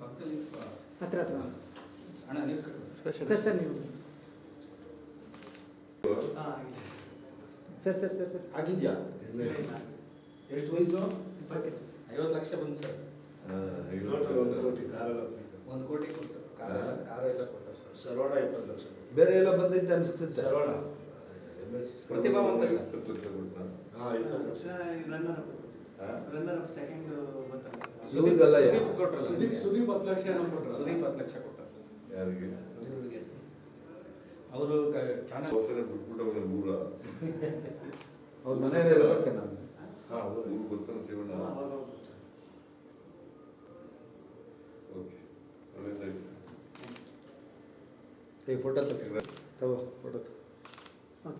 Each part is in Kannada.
ಪಕ್ಕದಲ್ಲಿ ಹತ್ರ ಹತ್ರ ಅಣ್ಣ ನೀವು ಸರ್ ಸರ್ ನೀವು. Sir sir sir sir. ಆಗಿದ್ಯಾ? ಎಷ್ಟು ವಯಸ್ಸು? ಸರ್. ಐವತ್ತು ಲಕ್ಷ ಬಂತು ಸರ್. ಒಂದು ಕೋಟಿ ಕಾರೆಲ್ಲ ಒಂದು ಕೋಟಿ ಕೊಟ್ಟು. ಕಾರ ಕಾರ ಎಲ್ಲ ಕೊಟ್ಟ ಸರ್. ಸರ್ವಣ ಇಪ್ಪತ್ತು ಲಕ್ಷ. ಬೇರೆ ಎಲ್ಲ ಬಂದೈತೆ ಅನ್ಸುತ್ತೆ ಧಾರವಾಡ ಪ್ರತಿಭಾ ಎಸ್ ಪ್ರತಿಭಾವಂತ ಸರ್. ಇಪ್ಪತ್ತು? ಹಾಂ ಇಪ್ಪತ್ತು ಲಕ್ಷ. ರನ್ನರ್ ಸೆಕೆಂಡ್ ಬರ್ತಾರೆ ಇವ್ರಿಗೆಲ್ಲ ಯಾ- ಸುದೀಪ್ ಕೊಟ್ರು ಸುದೀಪ್ ಸುದೀಪ್ ಹತ್ತು ಲಕ್ಷ ಏನೋ ಕೊಟ್ರು ಸುದೀಪ್ ಹತ್ತು ಲಕ್ಷ ಕೊಟ್ಟ ಸರ್ ಯಾರಿಗೆ? ಇವ್ರಿಗೆ ಅವರು ಚಾನಲ್ ಹೊಸನೆ ಬಿಟ್ಬಿಟ್ಟವ್ರೆ ಊರ ಅವ್ರ ಮನೆಯಲ್ಲಿ ಇರ್ಬೇಕೆ ನಾನು. ಹಾಂ ಊರು ಗೊತ್ತಲ್ಲ ಶಿವಣ್ಣ ಓಕೆ ಒಳ್ಳೇದಾಯ್ತು. ಏ ಫೋಟೋ ತಗೋ. ತಗೋ ಫೋಟೋ ತಗೋ ಹಾ.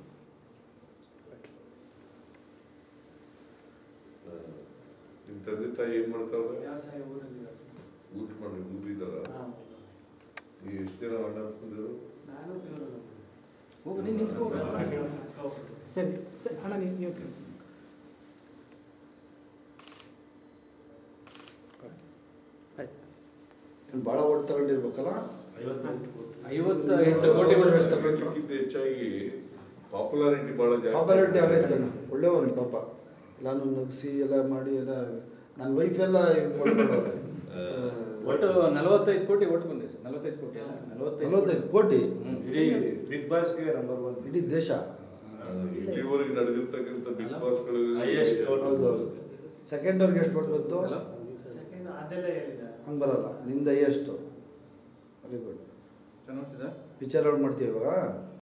ನಿಮ್ ತಂದೆ ತಾಯಿ ಏನ್ ಮಾಡ್ತಾವ್ರೆ? ಊಟ ಮಾಡಿ ಊದಿದಾರ ನೀವು ಈ ಎಷ್ಟು ಜನ ಅಣ್ಣ ತಂದಿರು ನಿಂತ್ಕೋ. ಸರಿ ಸರಿ ಅಣ್ಣ ನೀವು ನೀವು ಆಯ್ತು ನೀನು ಭಾಳ ಓಟ್ ತಗೊಂಡಿರ್ಬೇಕಲ್ಲ? ಹೆಚ್ಚಾಗಿ ಪಾಪ್ಯುಲಾರಿಟಿ ಬಹಳ ಜಾಸ್ತಿ ಪಾಪ್ಯುಲಾರಿಟಿ ಆಗೈತೆ ಒಳ್ಳೆಯವನು ಪಾಪ. ನಾನು ನಗಿಸಿ ಎಲ್ಲ ಮಾಡಿ ಎಲ್ಲ ನನ್ನ ವೈಫ್ ಎಲ್ಲ. ಒಟ್ಟು ನಲವತ್ತೈದು ಕೋಟಿ ಒಟ್ಟು ಬಂದಿದೆ ಸರ್ ನಲವತ್ತೈದು ಕೋಟಿ ಅಲ್ಲ ನಲವತ್ತೈದು ಕೋಟಿ. ಹ್ಮ್. ಇಡೀ ಬಿಗ್ ಬಾಸ್ಗೆ ನಂಬರ್ ಒನ್ ಇಡೀ ದೇಶ? ಇಲ್ಲಿವರೆಗೆ ನಡೆದಿರ್ತಕ್ಕಂಥ ಬಿಗ್ ಬಾಸ್ಗಳು ಸೆಕೆಂಡ್ ಅವ್ರಿಗೆ ಎಷ್ಟು ಕೊಟ್ಟು ಬಂತು? ಅಲ್ಲ? ಸೆಕೆಂಡ್ ಅದೆಲ್ಲ ಹೇಳಿದ. ಹಂಗೆ ಬರಲ್ಲ ನಿಂದ ಎಷ್ಟು ವೆರಿ ಗುಡ್ ಚೆನ್ನಾಗಿ ಸರ್. ಪಿಕ್ಚರ್ ಔಟ್ ಮಾಡ್ತೀವಿ ಇವಾಗ